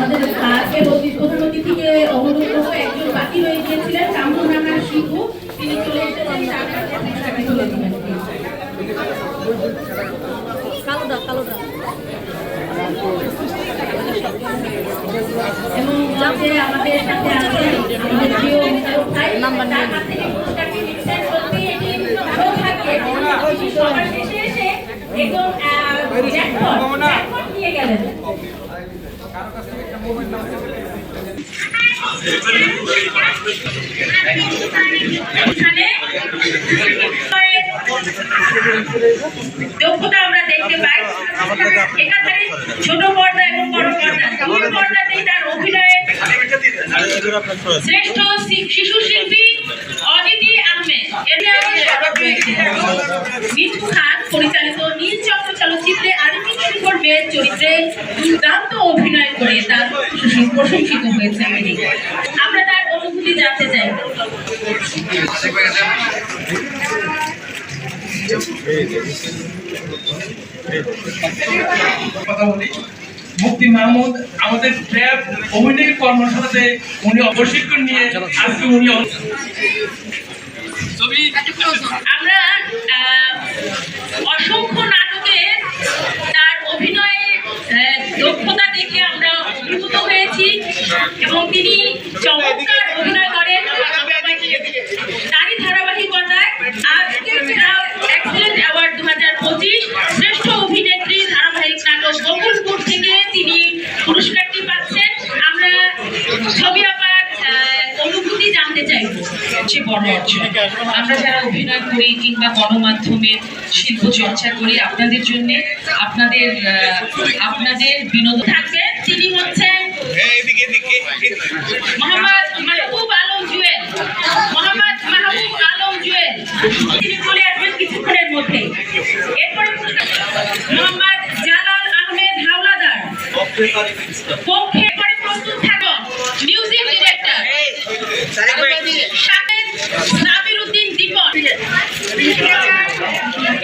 আমাদের অতি- প্রধান অতিথিকে অনুরোধ করব একজন বাকি রয়ে গিয়েছিলেন কামরুল রানা শিবু। তিনি চলে এসেছেন কালোটা কালোটা এবং যে আমাদের সাথে আছেন আমাদের প্রিয় ভাই নাম্বার তার নিয়ে থেকে পুরস্কারটি নিচ্ছেন সত্যি এটি সৌভাগ্যের সবার শেষে এসে একদম জ্যাকপট জ্যাকপট নিয়ে গেলেন। ছোট পর্দা এবং বড় পর্দা। দুই পর্দাতেই তার অভিনয়ের শ্রেষ্ঠ শিশু শিল্পী অদিতি আহমেদ। মিঠু খান পরিচালিত নীলচক্র চলচ্চিত্রে আদিতি শুভর মেয়ের চরিত্রে দুর্দান্ত অভিনয় করে তার প্রশংসিত- প্রশংসিত হয়েছে তিনি আমরা তার অনুভূতি জানতে চাই। মুক্তি মাহমুদ আমাদের ট্র্যাপ অভিনয় কর্মশালাতে উনি প্রশিক্ষণ নিয়ে আজকে উনি আমরা অসংখ্য নাটকে তার অভিনয়ের আহ, দক্ষতা দেখে আমরা অভিভূত হয়েছি এবং তিনি চমৎকার অভিনয় করেন। তারই ধারাবাহিকতায় আজকে এক্সেলেন্ট অ্যাওয়ার্ড দু হাজার পঁচিশ। শ্রেষ্ঠ অভিনেত্রী ধারাবাহিক নাটক বকুলপুর থেকে তিনি পুরস্কারটি পাচ্ছেন। আমরা ছবি আহ, অনুভূতি জানতে চাইব সবচেয়ে বড় অর্জন আমরা যারা অভিনয় করি কিংবা গণমাধ্যমে শিল্প চর্চা করি আপনাদের জন্য আপনাদের আপনাদের বিনোদন থাকবেন তিনি হচ্ছেন মোহাম্মদ মাহবুব আলম জুয়েল মোহাম্মদ মাহবুব আলম জুয়েল তিনি চলে আসবেন কিছুক্ষণের মধ্যে এরপরে মোহাম্মদ জালাল আহমেদ হাওলাদার পক্ষে